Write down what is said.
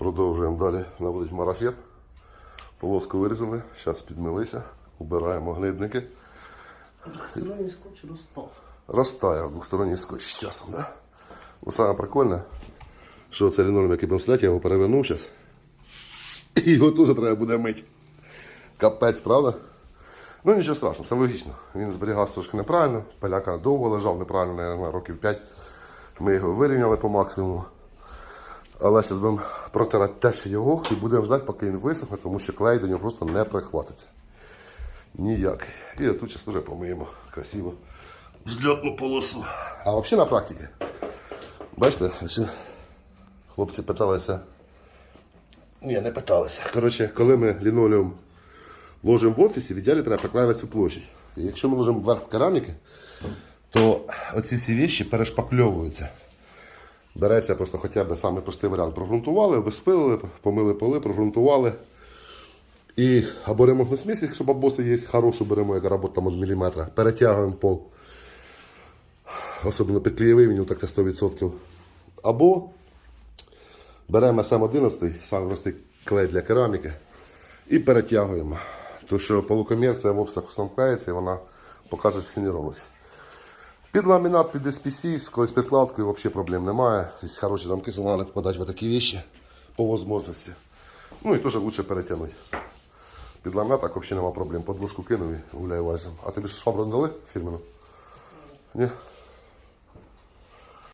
Продовжуємо далі наводити марафет. Полоску вирізали, зараз підмилися, убираємо гнидники. Сторонній скотч розстав. Розтаяв двосторонній скотч з часом, да? Ну, саме прикольне, що це лінолеум, який будемо стріляти, я його перевернув зараз. І його теж треба буде мити. Капець, правда? Ну нічого страшного, все логічно. Він зберігався трошки неправильно, поляка довго лежав неправильно, наверное, років 5. Ми його вирівняли по максимуму. Але зараз будемо протирати теж його і будемо ждати, поки він висохне, тому що клей до нього просто не прихватиться. Ніяк. І отут зараз теж помиємо красиво взльотну полосу. А взагалі на практиці. Бачите, ось хлопці питалися. Ні, не питалися. Коротше, коли ми лінолеум ложимо в офісі, в ідеалі треба приклеювати цю площадь. І якщо ми ложимо вверх кераміки, то оці всі віші перешпакльовуються. Береться просто хоча б самий простий варіант. Прогрунтували, обезпилили, помили поли, прогрунтували. І або ремонтну смесь, якщо бабоси є, хорошу беремо, яка робота там від міліметра, перетягуємо пол. Особливо під клеєвий меню, так це 100%. Або беремо См11, саме простий клей для кераміки, і перетягуємо. Тому що полукомерція в офісах основкається і вона покаже фінірованість. Під ламінат, під SPC, з колись підкладкою взагалі проблем немає. Якщо хороші замки, треба подати в такі вещи по можливості. Ну і теж краще перетягнути. Під ламінат так взагалі немає проблем. Подложку кинув і гуляю вальсом. А тобі ж швабру не дали фірмену? Ні?